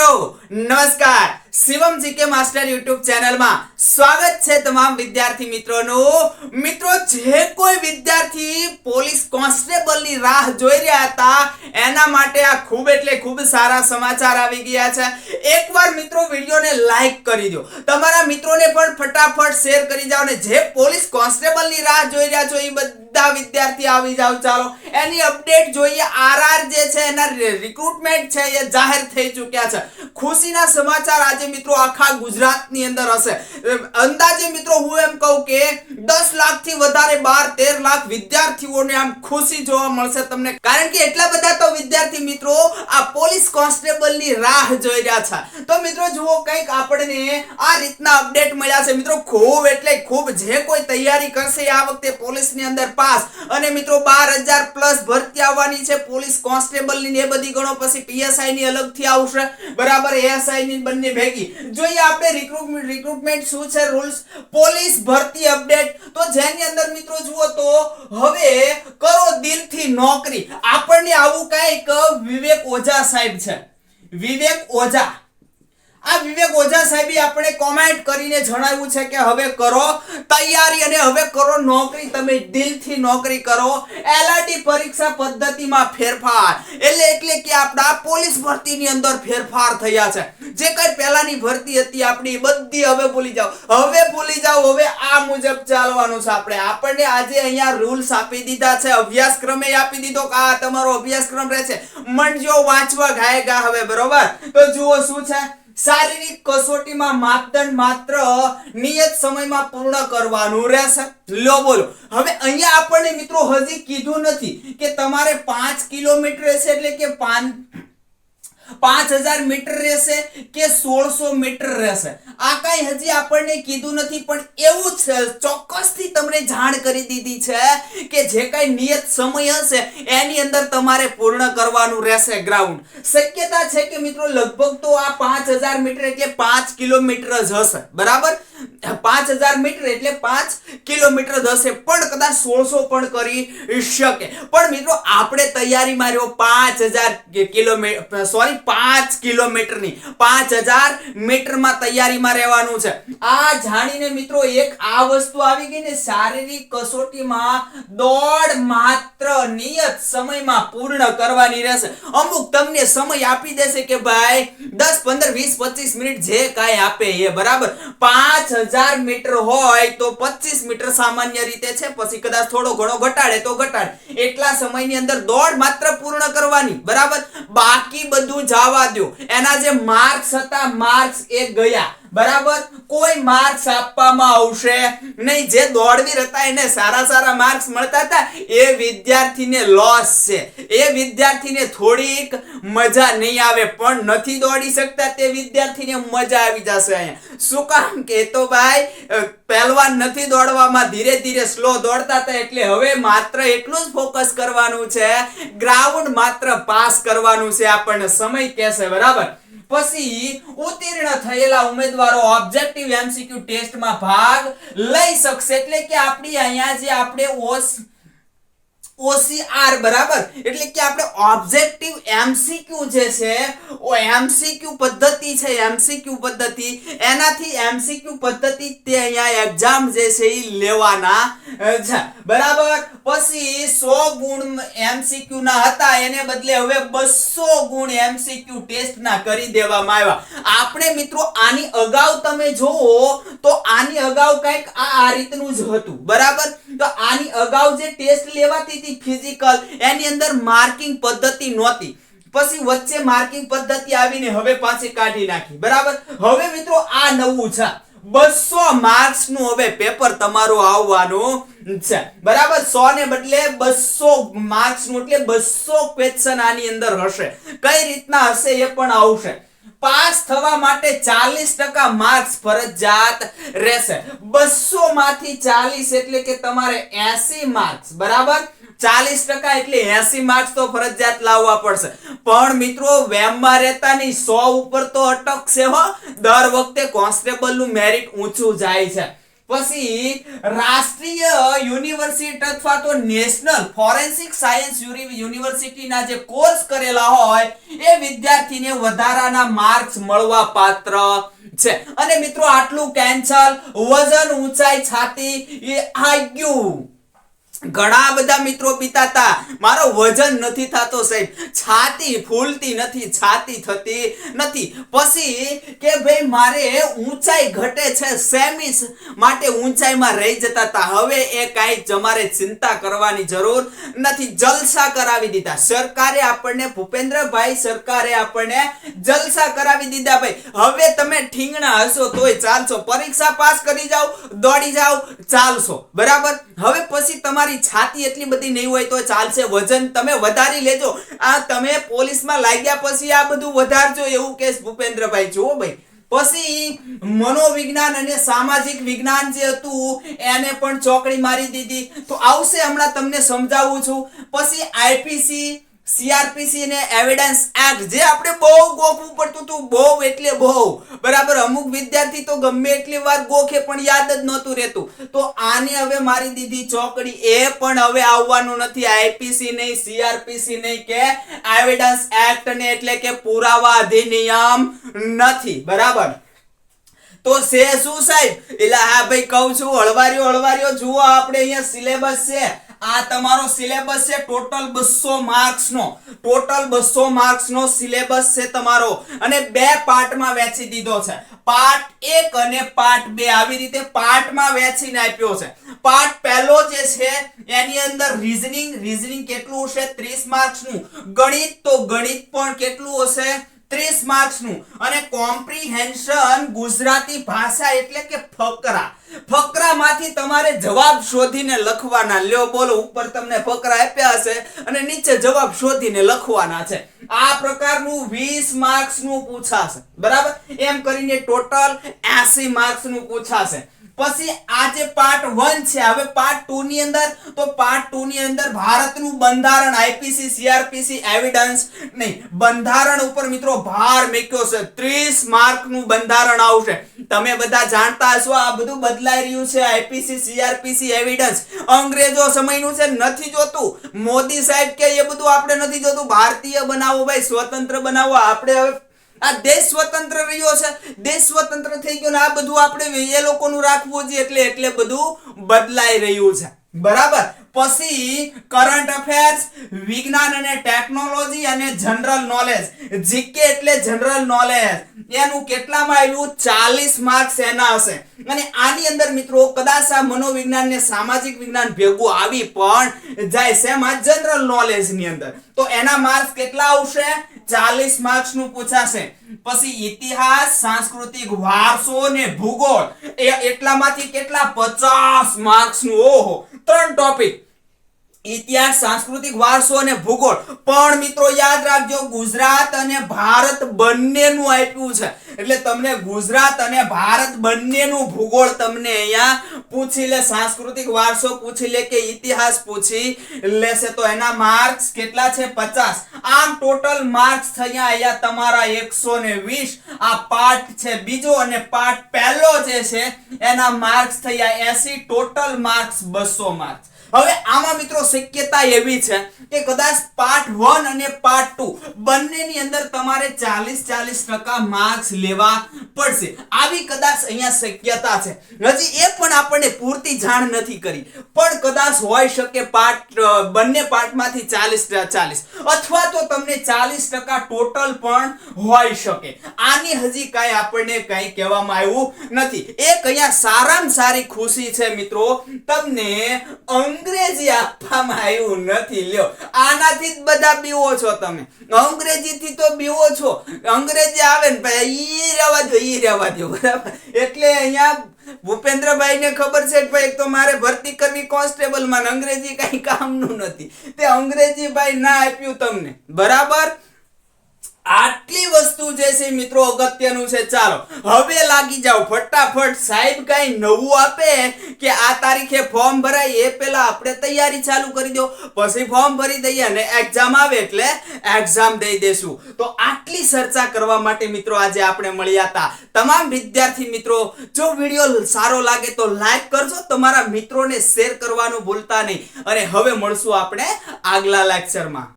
મિત્રો નમસ્કાર. Shivam GK master YouTube ચેનલમાં સ્વાગત છે તમામ વિદ્યાર્થી મિત્રોનું. મિત્રો, જે કોઈ વિદ્યાર્થી પોલીસ કોન્સ્ટેબલની રાહ જોઈ રહ્યા હતા, એના માટે આ ખૂબ એટલે ખૂબ સારા સમાચાર આવી ગયા છે. એકવાર મિત્રો વિડીયોને લાઈક કરી દો. તમારા મિત્રોને પણ ફટાફટ શેર કરી જાઓ અને જે પોલીસ કોન્સ્ટેબલની રાહ જોઈ રહ્યા છો, એ બધા વિદ્યાર્થી આવી જાઓ. ચાલો, એની અપડેટ જોઈએ. આરઆર જે છે, એના રિક્રુટમેન્ટ છે, એ જાહેર થઈ ચૂક્યા છે. ખુશીના સમાચાર આજે મિત્રો આખા ગુજરાતની અંદર હશે. અંદાજે મિત્રો હું એમ કહું કે દસ લાખથી વધારે બાર, તેર લાખ વિદ્યાર્થીઓને આમ ખુશી જોવા મળશે તમને. કારણ કે એટલા બધા તો વિદ્યાર્થી મિત્રો આ પોલીસ કોન્સ્ટેબલની રાહ જોઈ રહ્યા છે. તો મિત્રો જુઓ, કંઈક આપણને આ રીતના અપડેટ મળ્યા છે. મિત્રો ખૂબ એટલે ખૂબ જે કોઈ તૈયારી કરશે આ વખતે પોલીસની અંદર પાસ. અને મિત્રો બાર હજાર પ્લસ ભરતી આવવાની છે, પોલીસ કોન્સ્ટેબલની ને બધી ગણો પછી પીએસઆઈ ની અલગથી આવશે. બરાબર એએસઆઈ ની બંને ભેગી. જોઈએ આપણે રિક્રુટમેન્ટ રિક્રુટમેન્ટ શું છે રૂલ્સ પોલીસ ભરતી અપડેટ તો જેની અંદર મિત્રો જુઓ તો હવે કરો દિલથી નોકરી. આપણને આવું કંઈક વિવેક ઓઝા સાહેબ છે. વિવેક ઓઝા. આ વિવેક ઓઝા સાહેબે આપણે કોમેન્ટ કરીને જણાવ્યું છે કે હવે કરો તૈયારી અને હવે કરો નોકરી. તમે દિલથી નોકરી કરો. એલઆરટી પરીક્ષા પદ્ધતિમાં ફેરફાર. એટલે એટલે કે આપણા પોલીસ ભરતીની અંદર ફેરફાર થયા છે. જે કઈ પહેલાની ભરતી હતી, આપણી બધી હવે ભૂલી જાઓ. હવે ભૂલી જાઓ, હવે આ મુજબ ચાલવાનું છે આપણે. આપણને આજે અહીંયા રૂલ્સ આપી દીધા છે. અભ્યાસક્રમે આપી દીધો કે આ તમારો અભ્યાસક્રમ રહેશે મંડજો વાંચવા ગાય ગા હવે, બરોબર? તો જુઓ શું છે? શારીરિક કસોટીમાં માપદંડ માત્ર નિયત સમયમાં પૂર્ણ કરવાનું રહેશે. લો બોલો. હવે અહીંયા આપણને મિત્રો હજી કીધું નથી કે તમારે પાંચ કિલોમીટર છે એટલે કે પાંચ પાંચ હજાર મીટર રહેશે કે સોળસો મીટર રહેશે? આ કઈ હજી આપણને કીધું નથી, પણ એવું છે. ચોક્કસથી તમને જાણ કરી દીધી છે કે જે કઈ નિયત સમય હશે, એની અંદર તમારે પૂર્ણ કરવાનું રહેશે ગ્રાઉન્ડ શક્યતા છે કે મિત્રો, લગભગ તો આ પાંચ હજાર મીટર એટલે પાંચ કિલોમીટર જ હશે. બરાબર? પાંચ હજાર મીટર એટલે પાંચ કિલોમીટર હશે. પણ કદાચ સોળસો પણ કરી શકે. પણ મિત્રો, આપણે તૈયારીમાં રહ્યો પાંચ હજાર કિલોમીટર સોરી પાંચ કિલોમીટરની, પાંચ હજાર મીટરમાં તૈયારીમાં રહેવાનું છે. આ જાણીને મિત્રો એક આ વસ્તુ આવી ગઈ ને શારીરિક કસોટીમાં દોડ માત્ર નિયત સમયમાં પૂર્ણ કરવાની રહેશે. અમુક તમને સમય આપી દેશે કે ભાઈ, દસ, પંદર, વીસ, પચીસ મિનિટ જે કાંઈ આપે એ, બરાબર? પાંચ હજાર મીટર હોય તો પચીસ મીટર સામાન્ય રીતે છે, પછી કદાચ થોડો ઘણો ઘટાડે તો ઘટાડે. એટલા સમયની અંદર દોડ માત્ર પૂર્ણ કરવાની, બરાબર? બાકી બધું જવા દો એના જે માર્ક્સ હતા માર્ક્સ એ ગયા. બરાબર? કોઈ માર્ક્સ આપવામાં આવશે નહીં. જે દોડવીર હતા એને સારા સારા માર્ક્સ મળતા હતા. એ વિદ્યાર્થીને લોસ છે. એ વિદ્યાર્થીને થોડીક મજા નહીં આવે, પણ નથી દોડી શકતા તે વિદ્યાર્થીને મજા આવી જશે અહીંયા. શું કામ? કે તો ભાઈ પહેલવાન નથી દોડવામાં, ધીરે ધીરે સ્લો દોડતા હતા એટલે હવે માત્ર એટલું જ ફોકસ કરવાનું છે. ગ્રાઉન્ડ માત્ર પાસ કરવાનું છે આપણને. સમય કહેશે બરાબર? પછી ઉત્તીર્ણ થયેલા ઉમેદવારો ઓબ્જેક્ટિવ એમસીક્યુ ટેસ્ટમાં ભાગ લઈ શકશે. એટલે કે આપણી અહીંયા જે આપણે ઓસ OCR બરાબર? એટલે કે આપણે ઓબ્જેક્ટિવ એમસીક્યુ જે છે, ઓ એમસીક્યુ પદ્ધતિ છે એમસીક્યુ પદ્ધતિ. એનાથી એમસીક્યુ પદ્ધતિ તે અહીંયા એક્ઝામ જે છે એ લેવાના છે. બરાબર? પછી 100 ગુણ એમસીક્યુ ના હતા, એને બદલે હવે 200 ગુણ એમસીક્યુ ટેસ્ટ ના કરી દેવામાં આવ્યા. આપણે મિત્રો આની અગાઉ તમે જોવો તો આની અગાઉ કંઈક આ રીતનું જ હતું. બરાબર? તો આની અગાઉ જે ટેસ્ટ લેવાતી હતી ફિઝિકલ એની અંદર માર્કિંગ પદ્ધતિ નહોતી. પછી વચ્ચે માર્કિંગ પદ્ધતિ આવીને હવે પાછી કાઢી નાખી. બરાબર? હવે મિત્રો આ નવું છે. બસો માર્ક્સનું હવે પેપર તમારું આવવાનું છે. બરાબર? સો ને બદલે બસો માર્ક્સનું, એટલે બસો ક્વેશ્ચન આની અંદર હશે. કઈ રીતના હશે એ પણ આવશે. પાસ થવા માટે ચાલીસ ટકા માર્ક્સ ફરજિયાત રહેશે. બસો માંથી ચાલીસ એટલે કે તમારે એસી માર્ક્સ બરાબર? ચાલીસ ટકા એટલે એસી માર્ક્સ તો ફરજિયાત લાવવા પડશે. પણ મિત્રો, વેમમાં રહેતા નહીં, સો ઉપર તો અટકશે હો. દર વખતે કોન્સ્ટેબલનું મેરિટ ઊંચું જાય છે. પછી, રાષ્ટ્રીય યુનિવર્સિટી અથવા તો નેશનલ ફોરેન્સિક સાયન્સ યુનિવર્સિટીના જે કોર્સ કરેલા હોય એ વિદ્યાર્થીને વધારાના માર્ક્સ મળવા પાત્ર છે. અને મિત્રો, આટલું કેન્સલ વજન ઊંચાઈ છાતી, એ આગ્યું ઘણા બધા મિત્રો પીતાતા, મારો વજન નથી થતો સાહેબ. છાતી ફૂલતી નથી, છાતી થતી નથી. પછી કે ભાઈ, મારે ઊંચાઈ ઘટે છે સેમી માટે ઊંચાઈમાં રહી જતા હતા હવે એ કાંઈ તમારે ચિંતા કરવાની જરૂર નથી. જલસા કરાવી દીધા. સરકારે આપણને, ભૂપેન્દ્રભાઈ સરકારે આપણને જલસા કરાવી દીધા ભાઈ. હવે તમે ઠીંગણા હશો તોય ચાલશો. પરીક્ષા પાસ કરી જાઓ, દોડી જાઓ ચાલશો. બરાબર? હવે પછી તમારી છાતી એટલી બધી નહીં હોય તો ચાલશે. વજન તમે વધારી લેજો. આ તમે પોલીસમાં લાગ્યા પછી આ બધું વધારજો એવું કે ભૂપેન્દ્રભાઈ. જુઓ ભાઈ. પછી મનોવિજ્ઞાન અને સામાજિક વિજ્ઞાન જે હતું, એને પણ ચોકડી મારી દીધી. તો આવશે હમણાં તમને સમજાવું છું. પછી આઈપીસી સીઆરપીસી ને એવિડન્સ એક્ટ જે આપણે બહુ ગોખવું પડતું હતું, બહુ એટલે બહુ. બરાબર, અમુક વિદ્યાર્થી તો ગમે એટલી વાર ગોખે, પણ યાદ જ નહોતું રહેતું. તો આને હવે મારી દીધી ચોકડી. એ પણ હવે આવવાનું નથી. આઈપીસી નહીં સીઆરપીસી નહીં કે એવિડન્સ એક્ટ ને, એટલે કે પુરાવા અધિનિયમ નથી. બરાબર? તો છે શું સાહેબ? એટલે હા ભાઈ કહું છું હળવારીઓ હળવારીઓ જુઓ આપણે અહીંયા સિલેબસ છે. આ તમારો સિલેબસ છે ટોટલ બસો માર્ક્સ નો. ટોટલ બસો માર્ક્સ નો સિલેબસ છે તમારો. અને બે પાર્ટમાં વહેંચી દીધો છે. પાર્ટ એક અને પાર્ટ બે આવી રીતે પાર્ટમાં વહેંચીને આપ્યો છે. પાર્ટ પહેલો જે છે, એની અંદર રીઝનિંગ રીઝનિંગ કેટલું હશે? 30 માર્ક્સનું. ગણિત તો ગણિત પણ કેટલું હશે? 30 માર્ક્સનું અને કોમ્પ્રિહેન્શન ગુજરાતી ભાષા એટલે કે ફકરા. ફકરામાંથી તમારે જવાબ શોધીને લખવાના. લ્યો, બોલો, ઉપર તમને ફકરા આપ્યા હશે અને નીચે જવાબ શોધીને લખવાના છે. આ પ્રકારનું 20 માર્ક્સનું પૂછાશે. બરાબર? એમ કરીને ટોટલ 80 માર્ક્સનું પૂછાશે. પછી આ જે પાર્ટ 1 છે. હવે પાર્ટ 2 ની અંદર, તો પાર્ટ 2 ની અંદર ભારતનું બંધારણ આઈપીસી સીઆરપીસી એવિડન્સ નહીં, બંધારણ ઉપર મિત્રો ભાર મૂક્યો છે. 30 માર્કનું બંધારણ આવશે. તમે બધા જાણતા હશો આ બધું બદલાઈ રહ્યું છે. આઈપીસી સીઆરપીસી એવિડન્સ અંગ્રેજો સમયનું છે, નથી જોતું. મોદી સાહેબ કે એ બધું આપણે નથી જોતું. ભારતીય બનાવો ભાઈ, સ્વતંત્ર બનાવો. આપણે હવે આ દેશ સ્વતંત્ર રહ્યો છે. દેશ સ્વતંત્ર થઈ ગયો ને આ બધું આપણે એ લોકોનું રાખવું જોઈએ એટલે એટલે બધું બદલાઈ રહ્યું છે. બરાબર? પછી કરંટ અફેર્સ વિજ્ઞાન અને ટેકનોલોજી અને જનરલ નોલેજ જીકે એટલે જનરલ નોલેજ એનું કેટલામાં આવ્યું 40 માર્ક્સ એના હશે. અને આની અંદર મિત્રો કદાચ આ મનોવિજ્ઞાન ને સામાજિક વિજ્ઞાન ભેગું આવી પણ જાય છે એમાં જનરલ નોલેજની અંદર. તો એના માર્ક્સ કેટલા આવશે? 40 માર્ક્સનું પૂછાશે. પછી ઇતિહાસ, સાંસ્કૃતિક વારસો ને ભૂગોળ. એ એટલામાંથી કેટલા? 50 માર્ક્સનું ઓહો, ત્રણ ટોપિક. ઇતિહાસ, સાંસ્કૃતિક વારસો અને ભૂગોળ. પણ મિત્રો, યાદ રાખજો, ગુજરાત અને ભારત બંનેનું આપ્યું છે. એટલે તમને ગુજરાત અને ભારત બંનેનું ભૂગોળ તમને અહીંયા પૂછી લે, સાંસ્કૃતિક વારસો પૂછી લે કે ઇતિહાસ પૂછી લેશે. તો એના માર્ક્સ કેટલા છે? પચાસ. આમ ટોટલ માર્ક્સ થયા અહીંયા તમારા એકસો ને વીસ. આ પાર્ટ છે બીજો અને પાર્ટ પહેલો જે છે, એના માર્ક્સ થયા એસી. ટોટલ માર્ક્સ બસો માર્ક્સ હવે આમાં મિત્રો શક્યતા એવી છે કે કદાચ પાર્ટ 1 અને પાર્ટ 2 બંનેની અંદર તમારે 40 40 ટકા માર્ક્સ લેવા પડશે. આવી કદાચ અહીંયા શક્યતા છે. હજી એ પણ આપણને પૂરતી જાણ નથી કરી. પણ કદાચ હોઈ શકે પાર્ટ બંને પાર્ટમાંથી 40 40 અથવા તો તમને 40 ટકા ટોટલ પણ હોઈ શકે. આની હજી કાંઈ આપણને કાંઈ કહેવામાં આવ્યું નથી. એક અહીંયા સારામાં સારી ખુશી છે મિત્રો. તમને અંગ્રેજી આપવામાં આવ્યું નથી, લ્યો. આનાથી જ બધા બીવો છો તમે. અંગ્રેજીથી તો બીવો છો. અંગ્રેજી આવે ને ભાઈ ઈ રહેવા દો ઈ રહેવા દો બરાબર? એટલે અહીંયા ભૂપેન્દ્રભાઈ ને ખબર છે કે ભાઈ તો મારે ભરતી કરવી કોન્સ્ટેબલમાં અંગ્રેજી કઈ કામનું નથી. તે અંગ્રેજી ભાઈ ના આપ્યું તમને. બરાબર? આટલી વસ્તુ જે છે મિત્રો અગત્યનું છે, ચાલો. હવે લાગી જાઓ. ફટાફટ સાહેબ કઈ નવું આપે કે આ તારીખે ફોર્મ ભરાય એ પહેલા આપણે તૈયારી ચાલુ કરી દો. પછી ફોર્મ ભરી દઈએ અને એક્ઝામ આવે એટલે એક્ઝામ દઈ દેશું. તો આટલી ચર્ચા કરવા માટે મિત્રો આજે આપણે મળ્યા હતા. તમામ વિદ્યાર્થી મિત્રો, જો વીડિયો સારો લાગે તો લાઈક કરજો. તમારા મિત્રોને શેર કરવાનું ભૂલતા નહીં. અને હવે મળશું આપણે આગલા લેક્ચરમાં.